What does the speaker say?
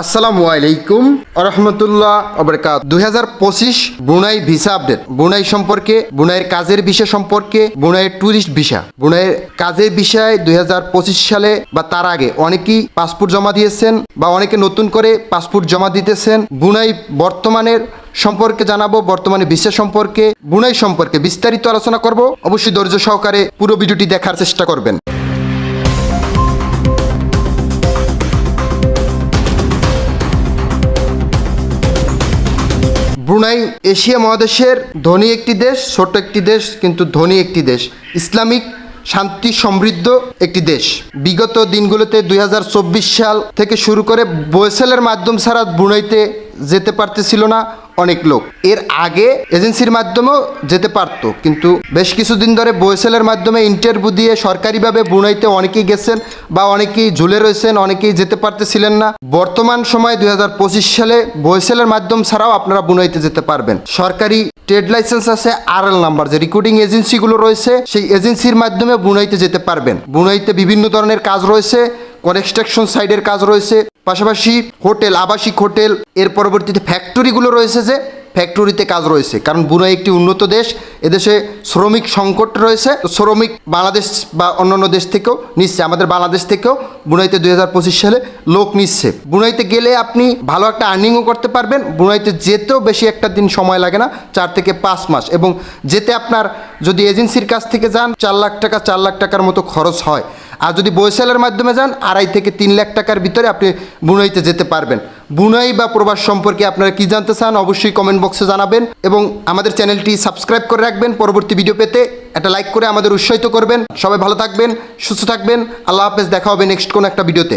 আসসালামু আলাইকুম রহমতুল্লাহ অবরকাত দুই হাজার পঁচিশ বুনাই ভিসা আপডেট। বুনাই সম্পর্কে, বুনাইয়ের কাজের বিষয় সম্পর্কে, বুনাইয়ের ট্যুরিস্ট ভিসা বুনাইয়ের কাজের বিষয়ে দুই হাজার পঁচিশ সালে বা তার আগে অনেকেই পাসপোর্ট জমা দিয়েছেন বা অনেকে নতুন করে পাসপোর্ট জমা দিতেছেন। বুনাই বর্তমানের সম্পর্কে জানাব, বর্তমানে বিশ্ব সম্পর্কে, বুনাই সম্পর্কে বিস্তারিত আলোচনা করব। অবশ্যই ধৈর্য সহকারে পুরো ভিডিওটি দেখার চেষ্টা করবেন। ব্রুনাই এশিয়া মহাদেশের ধনী একটি দেশ, ছোট একটি দেশ, কিন্তু ধনী একটি দেশ। ইসলামিক, শান্তি, সমৃদ্ধ একটি দেশ। বিগত দিনগুলোতে দুই হাজার চব্বিশ সাল থেকে শুরু করে বয়েসেলের মাধ্যম ছাড়া ব্রুনাইতে যেতে পারতেছিল না। অনেক লোক। এর আগে এজেন্সির মাধ্যমেও যেতে পারতো, কিন্তু বেশ কিছুদিন ধরে বয়েসেলের মাধ্যমে ইন্টারভিউ দিয়ে সরকারিভাবে বুনাইতে অনেকেই গেছেন বা অনেকেই ঝুলে রয়েছেন, অনেকেই যেতে পারতেছিলেন না। বর্তমান সময় দুই হাজার পঁচিশ সালে বয়েসেলের মাধ্যম ছাড়াও আপনারা বুনাইতে যেতে পারবেন। সরকারি ট্রেড লাইসেন্স আছে আর এল নাম্বার, যে রিক্রুটিং এজেন্সিগুলো রয়েছে, সেই এজেন্সির মাধ্যমে বুনাইতে যেতে পারবেন। বুনাইতে বিভিন্ন ধরনের কাজ রয়েছে কনস্ট্রাকশন সাইডের কাজ রয়েছে। পাশাপাশি হোটেল, আবাসিক হোটেল, এর পরবর্তীতে ফ্যাক্টরিগুলো রয়েছে যে ফ্যাক্টরিতে কাজ রয়েছে। কারণ বুনাই একটি উন্নত দেশ, এদেশে শ্রমিক সংকট রয়েছে। শ্রমিক বাংলাদেশ বা অন্যান্য দেশ থেকেও নিচ্ছে, আমাদের বাংলাদেশ থেকেও বুনাইতে দুই হাজার পঁচিশ সালে লোক নিচ্ছে। বুনাইতে গেলে আপনি ভালো একটা আর্নিংও করতে পারবেন। বুনাইতে যেতেও বেশি একটা দিন সময় লাগে না, চার থেকে পাঁচ মাস। এবং যেতে আপনার যদি এজেন্সির কাছ থেকে যান, চার লাখ টাকা, চার লাখ টাকার মতো খরচ হয়। আর যদি বৈশালের মাধ্যমে যান, আড়াই থেকে তিন লাখ টাকার ভিতরে আপনি বুনাইতে যেতে পারবেন। বুনাই বা প্রবাস সম্পর্কে আপনারা কি জানতে চান, অবশ্যই কমেন্ট বক্সে জানাবেন এবং আমাদের চ্যানেলটি সাবস্ক্রাইব করে রাখবেন। পরবর্তী ভিডিও পেতে একটা লাইক করে আমাদের উৎসাহিত করবেন। সবাই ভালো থাকবেন, সুস্থ থাকবেন। আল্লাহ হাফেজ, দেখা হবে নেক্সট কোনো একটা ভিডিওতে